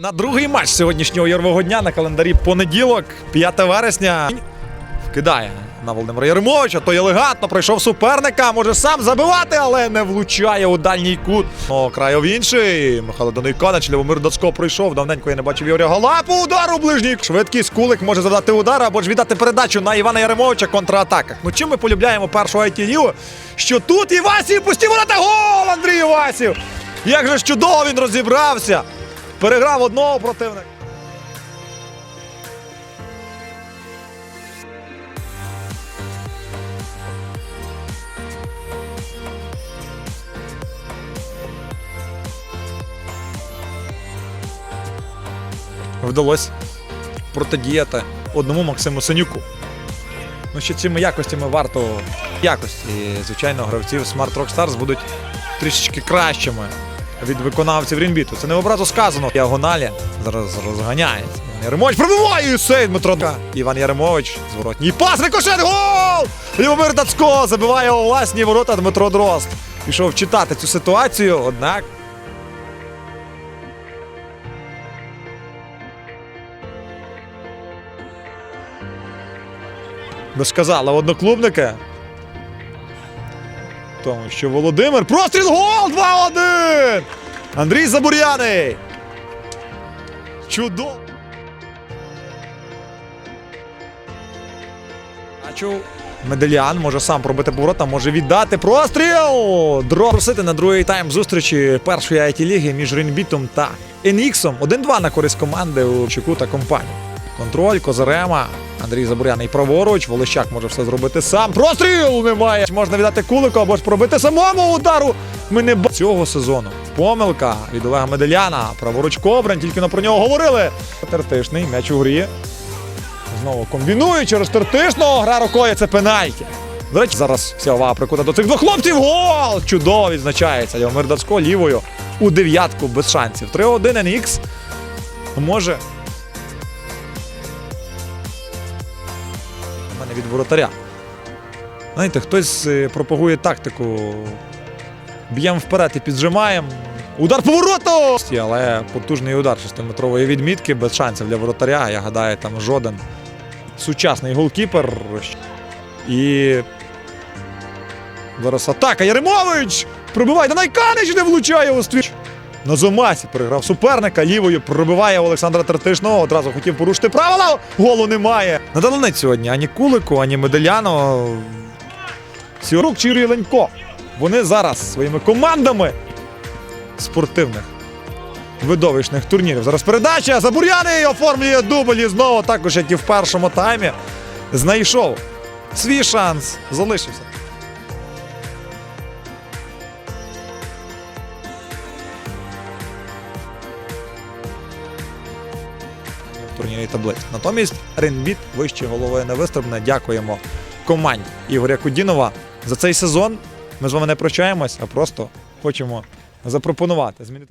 На другий матч сьогоднішнього ярмового дня на календарі понеділок, 5 вересня. Вкидає на Володимира Єремовича. Той елегантно пройшов суперника. Може сам забивати, але не влучає у дальній кут. О, крайов інший. Михайло Донейканич, Лівомир Доцко пройшов. Давненько я не бачив Ігоря Галапу. Удар у ближній. Швидкість кулик може завдати удар або ж віддати передачу на Івана Яремовича контратаках. Ну чим ми полюбляємо першого ITU? Що тут Івасів пусті ворота. Гол! Андрій Івасів! Як же ж чудово він розібрався! Переграв одного противника. Вдалося протидіяти одному Максиму Синюку. Ну, що цими якостями варто якості. Звичайно, гравців Smart Rock Stars будуть трішечки кращими від виконавців Рінбіту. Це не образу сказано. Діагоналі зараз розганяється. Іван Яремович пробиває і Дмитро. Іван Яремович зворотній пас, рикошет, гол! Любомир Дацько забиває у власні ворота Дмитро Дрозд. Пішов читати цю ситуацію, однак Ви сказали одноклубники. Тому що Володимир. Простріл гол 2-1! Андрій Забуряний. Чудово. Бачу. Може сам пробити поворота, може віддати простріл! Дро просити на другий тайм зустрічі першої it ліги між Рейнбітом та Еніксом. 1-2 на користь команди у Чеку та компанії. Контроль, Козарема, Андрій Забуряний праворуч, Волощак може все зробити сам. Простріл немає! Можна віддати кулику або ж пробити самому удару. Ми не бачимо цього сезону. Помилка від Олега Меделяна. Праворуч Кобрань, тільки на про нього говорили. Тертишний м'яч у грі. Знову комбінує через Тертишного. Гра рукою це пенальті. До речі, зараз вся увага прикута до цих двох хлопців. Гол! Чудово відзначається. Йомир Дацько лівою у дев'ятку без шансів. 3-1 NX. Може. Від воротаря. Знаєте, хтось е, пропагує тактику. Б'ємо вперед і піджимаємо. Удар по вороту! Але потужний удар 6-метрової відмітки без шансів для воротаря. Я гадаю, там жоден сучасний голкіпер. І зараз атака. Яремович! Пробиває Найканич не влучає у ствір. На замасі переграв суперника, лівою пробиває Олександра Тертишного. Одразу хотів порушити правила. Голу немає. Не сьогодні ані Кулику, ані Меделяно. Сіорук чи Юрій Ленько. Вони зараз своїми командами спортивних видовищних турнірів. Зараз передача. Забуряний оформлює дубль і знову, також як і в першому таймі, знайшов свій шанс. Залишився. Турнірній таблиці. Натомість Ренбіт вище голови не вистрибне. Дякуємо команді Ігоря Кудінова за цей сезон. Ми з вами не прощаємось, а просто хочемо запропонувати змінити.